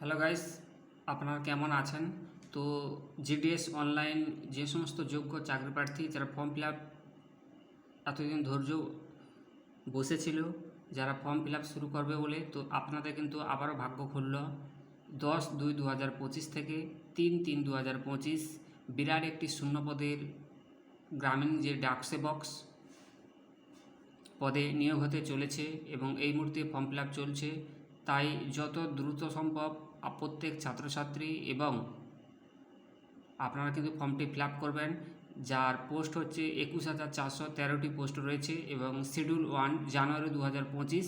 Hello guys আপনারা কেমন আছেন? তো জিডিএস অনলাইন যে সমস্ত যোগ্য চাকরি প্রার্থী, যারা ফর্ম ফিল আপ এতদিন ধৈর্য বসেছিল, যারা ফর্ম ফিল আপ শুরু করবে বলে, তো আপনাদের কিন্তু আবারও ভাগ্য খুলল। দশ দুই দু হাজার পঁচিশ থেকে তিন তিন দু হাজার পঁচিশ, বিরাট একটি শূন্যপদের গ্রামীণ যে ডাকসেবক্স পদে নিয়োগ হতে চলেছে এবং এই মুহূর্তে ফর্ম ফিল আপ চলছে। তাই যত দ্রুত সম্ভব প্রত্যেক ছাত্রছাত্রী এবং আপনারা কিন্তু ফর্মটি ফিল করবেন। যার পোস্ট হচ্ছে একুশ হাজার চারশো তেরোটি পোস্ট রয়েছে এবং শিডিউল ওয়ান জানুয়ারি দু হাজার পঁচিশ।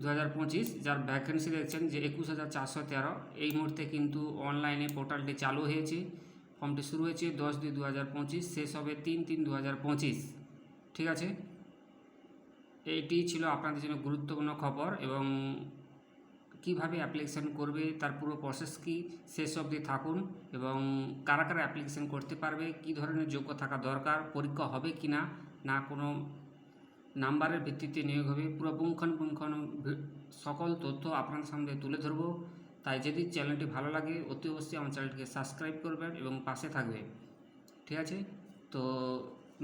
দু হাজার পঁচিশ, যার ভ্যাকেন্সি দেখছেন যে একুশ হাজার চারশো তেরো। এই মুহূর্তে কিন্তু অনলাইনে পোর্টালটি চালু হয়েছে। ফর্মটি শুরু হয়েছে দশ দুই দু হাজার পঁচিশ, শেষ হবে তিন তিন দু হাজার পঁচিশ। ঠিক আছে? এইটি ছিল আপনাদের জন্য গুরুত্বপূর্ণ খবর এবং কীভাবে অ্যাপ্লিকেশান করবে, তার পুরো প্রসেস কি, শেষ অবধি থাকুন এবং কারা কারা অ্যাপ্লিকেশান করতে পারবে, কি ধরনের যোগ্য থাকা দরকার, পরীক্ষা হবে কি না না কোনো নাম্বারের ভিত্তিতে নিয়োগ হবে, পুরো পুঙ্খানুপুঙ্খান সকল তথ্য আপনার সামনে তুলে ধরবো। তাই যদি চ্যানেলটি ভালো লাগে, অতি অবশ্যই আমার চ্যানেলটিকে সাবস্ক্রাইব করবেন এবং পাশে থাকবে। ঠিক আছে? তো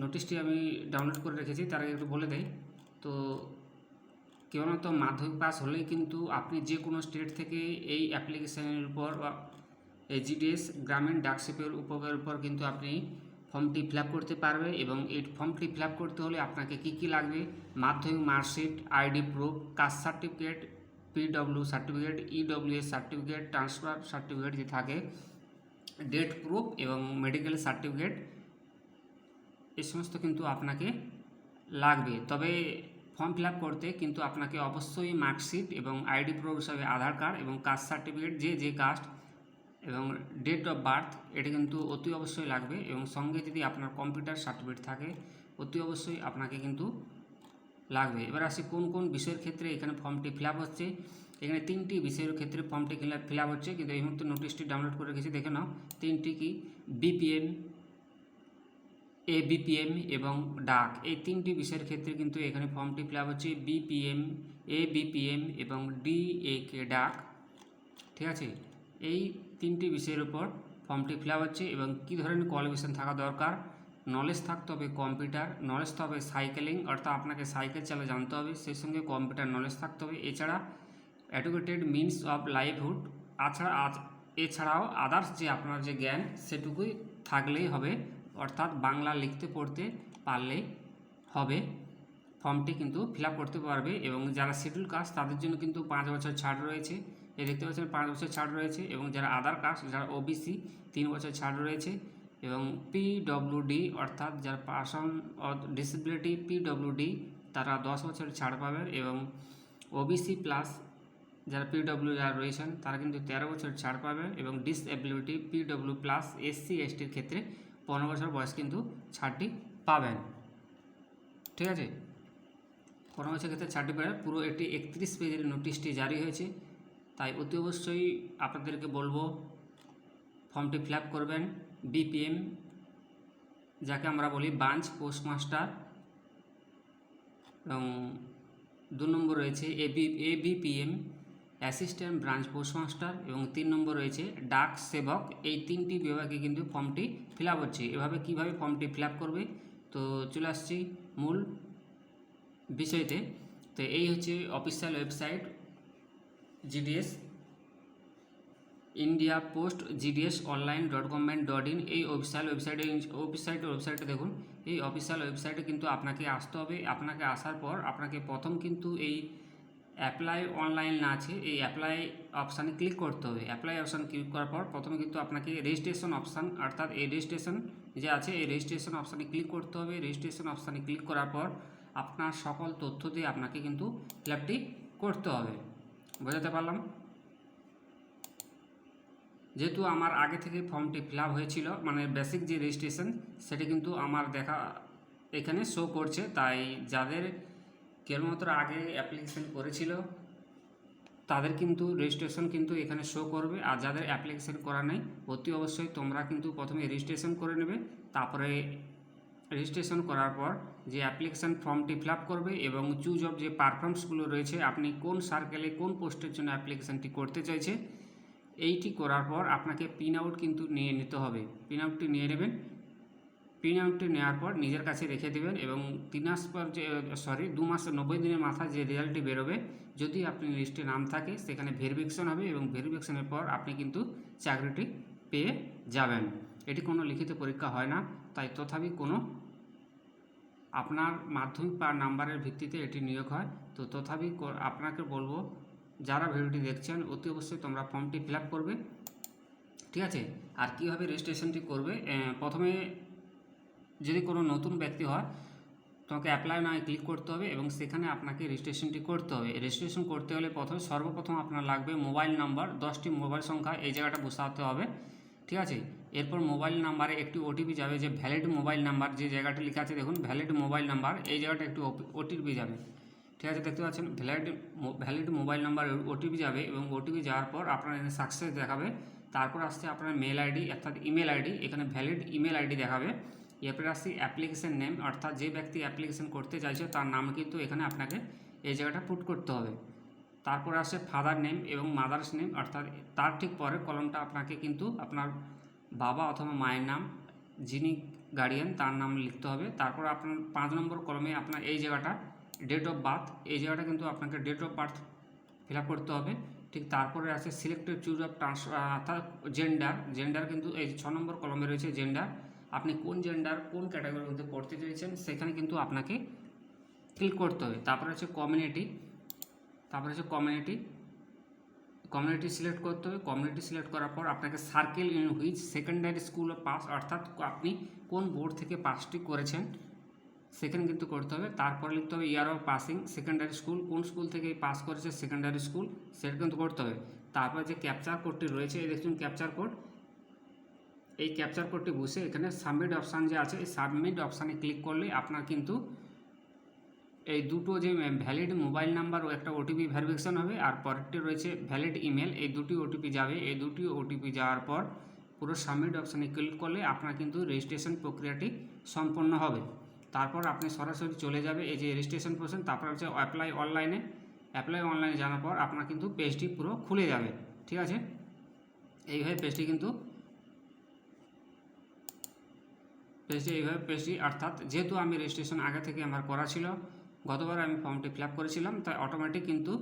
নোটিশটি আমি ডাউনলোড করে রেখেছি, তার আগে একটু বলে দেই। তো কেবলমাত্র মাধ্যমিক পাস হলেই কিন্তু আপনি যে কোনো স্টেট থেকে এই অ্যাপ্লিকেশনের উপর বা এই জিডিএস গ্রামীণ ডাকশিপের উপরের উপর কিন্তু আপনি ফর্মটি ফিল করতে পারবে এবং এই ফর্মটি ফিল করতে হলে আপনাকে কি কি লাগবে? মাধ্যমিক marksheet ID proof caste certificate PW certificate EWS certificate transfer certificate যে থাকে ডেট প্রুফ এবং মেডিকেল সার্টিফিকেট এই সমস্ত কিন্তু আপনাকে লাগবে। তবে ফর্ম ফিল করতে কিন্তু আপনাকে অবশ্যই মার্কশিট এবং আইডি প্রুফ হিসাবে আধার কার্ড এবং কাস্ট সার্টিফিকেট যে যে কাস্ট এবং ডেট অফ বার্থ এটা কিন্তু অতি অবশ্যই লাগবে এবং সঙ্গে যদি আপনার কম্পিউটার সার্টিফিকেট থাকে, অতি অবশ্যই আপনাকে কিন্তু লাগবে। এবার আসি কোন কোন বিষয়ের ক্ষেত্রে এখানে ফর্মটি ফিল হচ্ছে। এখানে তিনটি বিষয়ের ক্ষেত্রে ফর্মটি ফিল হচ্ছে, কিন্তু এই মুহূর্তে নোটিশটি ডাউনলোড করে রেখেছি, দেখে নাও। তিনটি কি? বিপিএম এ বিপিএম এবং ডাক। এই তিনটি বিষয়ের ক্ষেত্রে কিন্তু এখানে ফর্মটি ফিল হচ্ছে বিপিএম এ বিপিএম এবং ডিএকে ডাক। ঠিক আছে? এই তিনটি বিষয়ের উপর ফর্মটি ফিল হচ্ছে এবং কী ধরনের কোয়ালিফিকেশান থাকা দরকার? নলেজ থাকতে হবে কম্পিউটার, নলেজ থাকতে হবে সাইকেলিং, অর্থাৎ আপনাকে সাইকেল চালা জানতে হবে, সেই সঙ্গে কম্পিউটার নলেজ থাকতে হবে। এছাড়া অ্যাডুকেটেড মিনস অফ লাইভহুড আছাড়া এছাড়াও আদার্স যে আপনার যে জ্ঞান, সেটুকুই থাকলেই হবে। অর্থাৎ বাংলা লিখতে পড়তে পারলে হবে। ফর্মটি কিন্তু ফিল করতে পারবে এবং যারা শিডিউল কাস্ট তাদের জন্য কিন্তু পাঁচ বছর ছাড় রয়েছে। এ দেখতে পাচ্ছেন, পাঁচ বছর ছাড় রয়েছে এবং যারা আদার কাস্ট যারা ওবিসি তিন বছর ছাড় রয়েছে এবং পিডব্লিউডি অর্থাৎ যারা পার্সন ডিসেবিলিটি পিডব্লিউডি তারা দশ বছর ছাড় পাবেন এবং ওবিসি প্লাস যারা পিডব্লিউ যারা রয়েছেন, তারা কিন্তু তেরো বছর ছাড় পাবেন এবং ডিসএবিলিটি পিডব্লিউ প্লাস এসসি এসটির ক্ষেত্রে পনেরো বছর বয়স কিন্তু ছাড়টি পাবেন। ঠিক আছে? পনেরো বছর ক্ষেত্রে ছাড়টি পাবেন। পুরো একটি একত্রিশ পেজের নোটিশটি জারি হয়েছে। তাই অতি অবশ্যই আপনাদেরকে বলব, ফর্মটি ফিল করবেন। বিপিএম, যাকে আমরা বলি বাঞ্চ পোস্টমাস্টার। এবং দু নম্বর রয়েছে AB ABPM assistant branch postmaster এবং তিন নম্বর রয়েছে ডাক সেবক। এই তিনটি বিভাগে কিন্তু ফর্মটি ফিল হচ্ছে। এভাবে কীভাবে ফর্মটি ফিল করবে? তো চলে আসছি মূল বিষয়তে। তো এই হচ্ছে official website GDS India post GDS online dot government dot in এই অফিসিয়াল ওয়েবসাইটে অফিসাইট ওয়েবসাইটে দেখুন। এই অফিসিয়াল ওয়েবসাইটে কিন্তু আপনাকে আসতে হবে। আপনাকে আসার পর আপনাকে প্রথম কিন্তু এই অ্যাপ্লাই অনলাইন না আছে, এই অ্যাপ্লাই অপশানে ক্লিক করতে হবে। অ্যাপ্লাই অপশান ক্লিক করার পর প্রথমে কিন্তু আপনাকে রেজিস্ট্রেশন অপশান অর্থাৎ এই রেজিস্ট্রেশন যে আছে, এই রেজিস্ট্রেশন অপশানে ক্লিক করতে হবে। রেজিস্ট্রেশন অপশানে ক্লিক করার পর আপনার সকল তথ্য দিয়ে আপনাকে কিন্তু ফিল করতে হবে। বোঝাতে পারলাম? যেহেতু আমার আগে থেকে ফর্মটি ফিল হয়েছিল মানে বেসিক যে রেজিস্ট্রেশন সেটা কিন্তু আমার দেখা এখানে শো করছে। তাই যাদের কেবলমাত্র আগে অ্যাপ্লিকেশন করেছিল, তাদের কিন্তু রেজিস্ট্রেশন কিন্তু এখানে শো করবে। আর যাদের অ্যাপ্লিকেশন করা নেই, অতি অবশ্যই তোমরা কিন্তু প্রথমে রেজিস্ট্রেশন করে নেবে। তারপরে রেজিস্ট্রেশন করার পর যে অ্যাপ্লিকেশান ফর্মটি ফিল করবে এবং চুজ অফ যে পারফর্মসগুলো রয়েছে, আপনি কোন সার্কেলে কোন পোস্টের জন্য অ্যাপ্লিকেশানটি করতে চাইছে, এইটি করার পর আপনাকে পিন আউট কিন্তু নিয়ে নিতে হবে। পিন আউটটি নিয়ে নেবেন। পিন আউটটি নেওয়ার পর নিজের কাছে রেখে দেবেন এবং তিন মাস পর যে সরি দু মাস, নব্বই দিনের মাথায় যে রেজাল্টটি বেরোবে, যদি আপনি লিস্টে নাম থাকে, সেখানে ভেরিফিকেশন হবে এবং ভেরিফিকেশনের পর আপনি কিন্তু চাকরিটি পেয়ে যাবেন। এটি কোনো লিখিত পরীক্ষা হয় না, তাই তথাপি কোনো আপনার মাধ্যমিক বা নাম্বারের ভিত্তিতে এটি নিয়োগ হয়। তো তথাপি আপনাকে বলব, যারা ভিডিওটি দেখছেন, অতি অবশ্যই তোমরা ফর্মটি ফিল করবে। ঠিক আছে? আর কীভাবে রেজিস্ট্রেশনটি করবে? প্রথমে যদি কোনো নতুন ব্যক্তি হয়, তোমাকে অ্যাপ্লাই নয় ক্লিক করতে হবে এবং সেখানে আপনাকে রেজিস্ট্রেশনটি করতে হবে। রেজিস্ট্রেশন করতে হলে প্রথমে সর্বপ্রথম আপনার লাগবে মোবাইল নাম্বার দশটি মোবাইল সংখ্যা এই জায়গাটা বসাতে হবে, ঠিক আছে? এরপর মোবাইল নাম্বারে একটি ওটিপি যাবে যে ভ্যালিড মোবাইল নাম্বার যে জায়গাটা লেখা আছে দেখুন ভ্যালিড মোবাইল নাম্বার এই জায়গাটা একটু ওটিপি যাবে, ঠিক আছে? দেখতে পাচ্ছেন? Valid valid mobile number OTP যাবে এবং ওটিপি যাওয়ার পর আপনার এখানে সাকসেস দেখাবে। তারপর আসছে আপনার মেল আইডি অর্থাৎ ইমেল আইডি এখানে ভ্যালিড ইমেল আইডি দেখাবে। এরপরে আসছে অ্যাপ্লিকেশন নেম, অর্থাৎ যে ব্যক্তি অ্যাপ্লিকেশান করতে চাইছে, তার নাম কিন্তু এখানে আপনাকে এই জায়গাটা পুট করতে হবে। তারপর আসে ফাদার নেম এবং মাদার্স নেম অর্থাৎ তার ঠিক পরের কলমটা আপনাকে কিন্তু আপনার বাবা অথবা মায়ের নাম, যিনি গার্ডিয়ান তার নাম লিখতে হবে। তারপর আপনার পাঁচ নম্বর কলমে আপনার এই জায়গাটা ডেট অফ বার্থ এই জায়গাটা কিন্তু আপনাকে ডেট অফ বার্থ ফিল করতে হবে। ঠিক তারপরে আছে সিলেক্টেড চুজ অফ ট্রান্স অর্থাৎ জেন্ডার জেন্ডার কিন্তু এই ছ নম্বর কলমে রয়েছে জেন্ডার আপনি কোন জেন্ডার কোন ক্যাটাগরির মধ্যে পড়তে চাইছেন, সেখানে কিন্তু আপনাকে ক্লিক করতে হবে। তারপরে হচ্ছে কমিউনিটি তারপরে হচ্ছে কমিউনিটি কমিউনিটি সিলেক্ট করতে হবে। কমিউনিটি সিলেক্ট করার পর আপনাকে circle in which secondary school pass অর্থাৎ আপনি কোন বোর্ড থেকে পাসটি করেছেন, সেখানে কিন্তু করতে হবে। তারপরে লিখতে হবে year of passing secondary school কোন স্কুল থেকে পাস করেছে সেকেন্ডারি স্কুল সেটা কিন্তু করতে হবে। তারপর যে ক্যাপচার কোডটি রয়েছে, এই দেখুন ক্যাপচার কোড এই ক্যাপচার কোডটি বসে এখানে সাবমিট অপশান যে আছে, এই সাবমিট অপশানে ক্লিক করলে আপনার কিন্তু এই দুটো যে ভ্যালিড মোবাইল নাম্বার ও একটা ওটিপি ভেরিফিকেশন হবে, আর পরেরটি রয়েছে ভ্যালিড ইমেল এই দুটি ওটিপি যাবে। এই দুটি ওটিপি যাওয়ার পর পুরো সাবমিট অপশানে ক্লিক করলে আপনার কিন্তু রেজিস্ট্রেশন প্রক্রিয়াটি সম্পন্ন হবে। তারপর আপনি সরাসরি চলে যাবে, এই যে রেজিস্ট্রেশন প্রসেন তারপর হচ্ছে অ্যাপ্লাই অনলাইনে অ্যাপ্লাই অনলাইনে জানার পর আপনার কিন্তু পেজটি পুরো খুলে যাবে, ঠিক আছে? এইভাবে পেজটি কিন্তু পেজটি এইভাবে পেজটি অর্থাৎ যেহেতু আমি রেজিস্ট্রেশন আগে থেকে আমার করা ছিল, গতবার আমি ফর্মটি ফিল করেছিলাম, তাই অটোমেটিক কিন্তু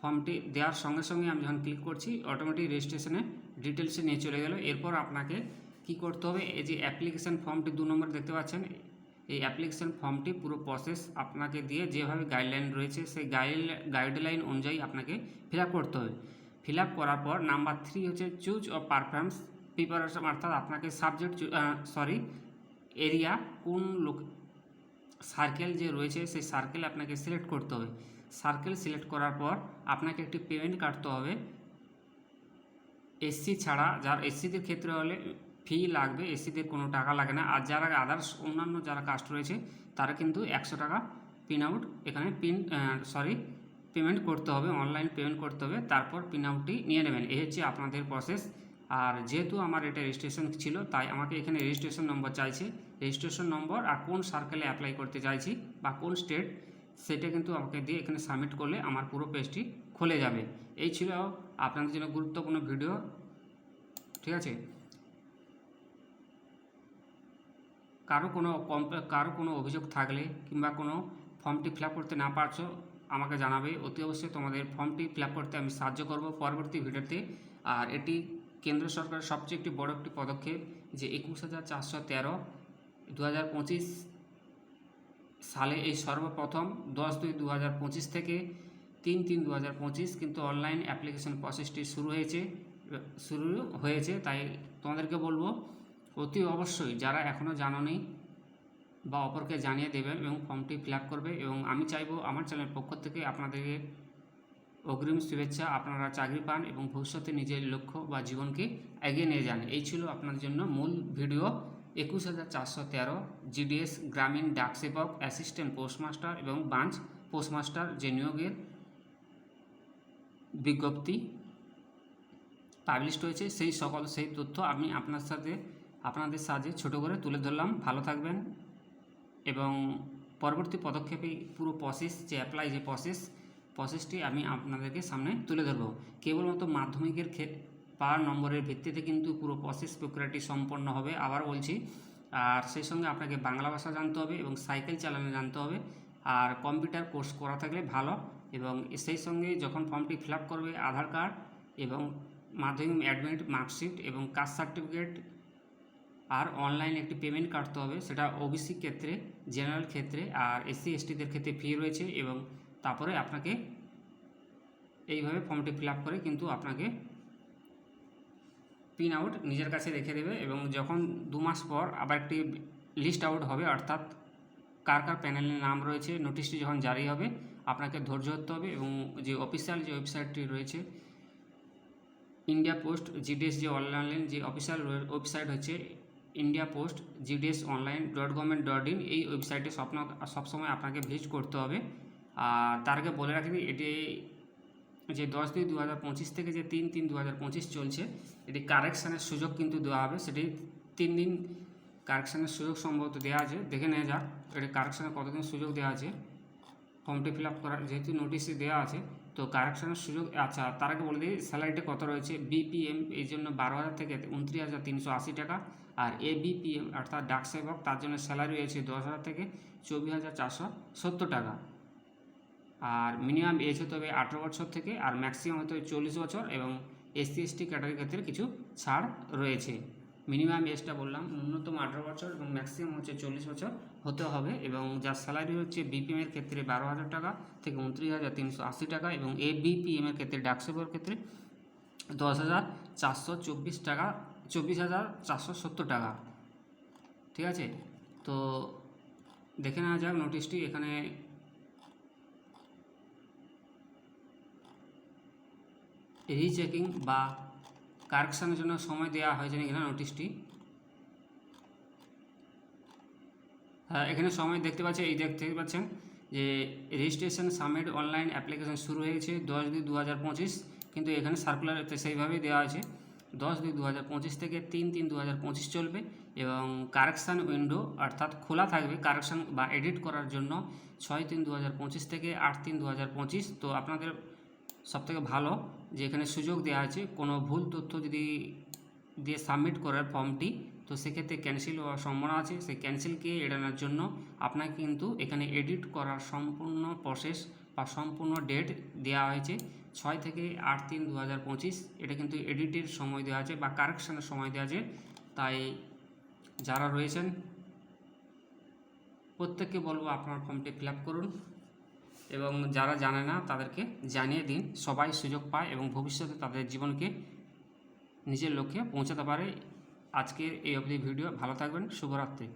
ফর্মটি দেওয়ার সঙ্গে সঙ্গে আমি যখন ক্লিক করছি অটোমেটিক রেজিস্ট্রেশনে ডিটেলসে নিয়ে চলে গেল। এরপর আপনাকে কি করতে হবে, এই যে অ্যাপ্লিকেশান ফর্মটি দু নম্বর দেখতে পাচ্ছেন, এই অ্যাপ্লিকেশান ফর্মটি পুরো প্রসেস আপনাকে দিয়ে যেভাবে গাইডলাইন রয়েছে, সেই গাইড গাইডলাইন অনুযায়ী আপনাকে ফিল করতে হবে। ফিল করার পর নাম্বার থ্রি হচ্ছে চুজ অফ পারফরমেন্স প্রিপারেশন অর্থাৎ আপনাকে সাবজেক্ট সরি এরিয়া কোন লোক সার্কেল যে রয়েছে, সেই সার্কেল আপনাকে সিলেক্ট করতে হবে। সার্কেল সিলেক্ট করার পর আপনাকে একটি পেমেন্ট কাটতে হবে। এসসি ছাড়া, যার এসসিদের ক্ষেত্রে হলে ফি লাগবে এসসিদের কোনো টাকা লাগে না। আর যারা আদার্স অন্যান্য যারা কাস্ট রয়েছে, তারা কিন্তু একশো টাকা পিন আউট এখানে পিন সরি পেমেন্ট করতে হবে অনলাইন পেমেন্ট করতে হবে। তারপর পিন আউটটি নিয়ে নেবেন। এই হচ্ছে আপনাদের প্রসেস আর যেহেতু আমার এটা রেজিস্ট্রেশন ছিল, তাই আমাকে এখানে রেজিস্ট্রেশন নম্বর চাইছে। রেজিস্ট্রেশন নম্বর আর কোন সার্কেলে অ্যাপ্লাই করতে চাইছি বা কোন স্টেট সেটা কিন্তু আমাকে দিয়ে এখানে সাবমিট করলে আমার পুরো পেজটি খুলে যাবে। এই ছিল আপনাদের জন্য গুরুত্বপূর্ণ ভিডিও ঠিক আছে? কারও কোনো কারও কোনো অভিযোগ থাকলে কিংবা কোনো ফর্মটি ফিল করতে না পারছ, আমাকে জানাবে। অতি অবশ্যই তোমাদের ফর্মটি ফিল করতে আমি সাহায্য করব পরবর্তী ভিডিওতে আর এটি কেন্দ্র সরকারের সবচেয়ে একটি বড় একটি পদক্ষেপ যে একুশ হাজার চারশো তেরো দু হাজার পঁচিশ সালে এই সর্বপ্রথম দশ দুই দু হাজার পঁচিশ থেকে তিন তিন দু হাজার পঁচিশ কিন্তু অনলাইন অ্যাপ্লিকেশন প্রসেসটি শুরু হয়েছে শুরু হয়েছে। তাই তোমাদেরকে বলব, অতি অবশ্যই যারা এখনও জানোনি বা অপরকে জানিয়ে দেবেন এবং ফর্মটি ফিল করবে এবং আমি চাইব আমার চ্যানেলের পক্ষ থেকে আপনাদেরকে অগ্রিম শুভেচ্ছা আপনারা চাকরি পান এবং ভবিষ্যতে নিজের লক্ষ্য বা জীবনকে এগিয়ে নিয়ে যান। এই ছিল আপনাদের জন্য মূল ভিডিও। একুশ হাজার চারশো তেরো জিডিএস গ্রামীণ ডাক সেবক অ্যাসিস্ট্যান্ট পোস্টমাস্টার এবং ব্রাঞ্চ পোস্টমাস্টার যে নিয়োগের বিজ্ঞপ্তি পাবলিশড হয়েছে, সেই সকল, সেই তথ্য আমি আপনার সাথে, আপনাদের সাহায্যে ছোটো করে তুলে ধরলাম। ভালো থাকবেন এবং পরবর্তী পদক্ষেপে পুরো প্রসেস যে অ্যাপ্লাই যে প্রসেস প্রসেসটি আমি আপনাদেরকে সামনে তুলে ধরবো। কেবলমাত্র মাধ্যমিকের পাওয়ার নম্বরের ভিত্তিতে কিন্তু পুরো প্রসেস প্রক্রিয়াটি সম্পন্ন হবে। আবার বলছি, আর সেই সঙ্গে আপনাকে বাংলা ভাষা জানতে হবে এবং সাইকেল চালানো জানতে হবে। আর কম্পিউটার কোর্স করা থাকলে ভালো এবং সেই সঙ্গে যখন ফর্মটি ফিল করবে আধার কার্ড এবং মাধ্যমিক অ্যাডমিট মার্কশিট এবং কাস্ট সার্টিফিকেট আর অনলাইন একটি পেমেন্ট কাটতে হবে, সেটা ওবিসি ক্ষেত্রে জেনারেল ক্ষেত্রে আর এসসি এসটিদের ক্ষেত্রে ফি রয়েছে এবং তারপরে আপনাকে এইভাবে ফর্মটি ফিল করে কিন্তু আপনাকে পিন আউট নিজের কাছে রেখে দেবে এবং যখন দু মাস পর আবার একটি লিস্ট আউট হবে, অর্থাৎ কার কার প্যানেলের নাম রয়েছে নোটিশটি যখন জারি হবে, আপনাকে ধৈর্য ধরতে হবে এবং যে অফিসিয়াল যে ওয়েবসাইটটি রয়েছে ইন্ডিয়া পোস্ট জিডিএস যে অনলাইন যে অফিসিয়াল ওয়েবসাইট হচ্ছে India post GDS online dot government dot in এই ওয়েবসাইটে স্বপ্ন, সবসময় আপনাকে ভিজিট করতে হবে। আর তার আগে বলে রাখি এটি যে দশ দুই দু হাজার পঁচিশ থেকে যে তিন তিন দু হাজার পঁচিশ চলছে, এটি কারেকশানের সুযোগ কিন্তু দেওয়া হবে। সেটি তিন দিন কারেকশানের সুযোগ সম্ভবত দেওয়া আছে। দেখে নেওয়া যাক, এটি কারেকশানের কতদিন সুযোগ দেওয়া আছে। ফর্মটি ফিল আপ করার যেহেতু নোটিশে দেওয়া আছে, তো কারেকশানের সুযোগ আচ্ছা তার আগে বলে দিই স্যালারিটা কত রয়েছে? বিপিএম এই জন্য বারো হাজার থেকে উনত্রিশ হাজার তিনশো আশি টাকা আর এ বিপিএম অর্থাৎ ডাক সেবক তার জন্য স্যালারি রয়েছে দশ হাজার থেকে চব্বিশ হাজার চারশো সত্তর টাকা। আর মিনিমাম এজ হতে হবে আঠেরো বছর থেকে আর ম্যাক্সিমাম হতে হবে চল্লিশ বছর এবং এসসি এসটি ক্যাটাগরির ক্ষেত্রে কিছু ছাড় রয়েছে। মিনিমাম এজটা বললাম, ন্যূনতম আঠেরো বছর এবং ম্যাক্সিমাম হচ্ছে চল্লিশ বছর হতে হবে এবং যার স্যালারি হচ্ছে বিপিএমের ক্ষেত্রে বারো হাজার টাকা থেকে উনত্রিশ হাজার তিনশো আশি টাকা এবং এ বিপিএম এর ক্ষেত্রে ডাকসেবর ক্ষেত্রে দশ হাজার চারশো চব্বিশ টাকা, চব্বিশ হাজার চারশো সত্তর টাকা। ঠিক আছে? তো দেখে নেওয়া যাক নোটিশটি এখানে রিচেকিং বা কারেকশানের জন্য সময় দেওয়া হয়েছে এখানে নোটিশটি? হ্যাঁ এখানে সময় দেখতে পাচ্ছেন এই দেখতে পাচ্ছেন যে রেজিস্ট্রেশন সাবমিট অনলাইন অ্যাপ্লিকেশন শুরু হয়েছে দশ দুই দু হাজার পঁচিশ, কিন্তু এখানে সার্কুলার সেইভাবেই দেওয়া আছে। দশ দুই দু হাজার পঁচিশ থেকে তিন তিন দু হাজার পঁচিশ চলবে এবং কারেকশান উইন্ডো অর্থাৎ খোলা থাকবে, কারেকশান বা এডিট করার জন্য ছয় তিন দু হাজার পঁচিশ থেকে আট তিন দু হাজার পঁচিশ। তো আপনাদের সবথেকে ভালো যে এখানে সুযোগ দেওয়া আছে, কোনো ভুল তথ্য যদি দিয়ে সাবমিট করার ফর্মটি তো সেক্ষেত্রে ক্যান্সেল হওয়ার সম্ভাবনা আছে। সেই ক্যান্সেলকে এড়ানোর জন্য আপনাকে কিন্তু এখানে এডিট করার সম্পূর্ণ প্রসেস বা সম্পূর্ণ ডেট দেওয়া হয়েছে। ছয় থেকে আট তিন দু হাজার এটা কিন্তু এডিটের সময় দেওয়া আছে বা কারেকশানের সময় দেওয়া আছে। তাই যারা রয়েছেন, প্রত্যেককে বলব আপনার ফর্মটি ফিল করুন। এবং যারা জানে না, তাদেরকে জানিয়ে দিন। সবাই সুযোগ পায় এবং ভবিষ্যতে তাদের জীবনকে নিজের লক্ষ্যে পৌঁছাতে পারে। আজকের এই অবধি ভিডিও। ভালো থাকবেন। শুভরাত্রি।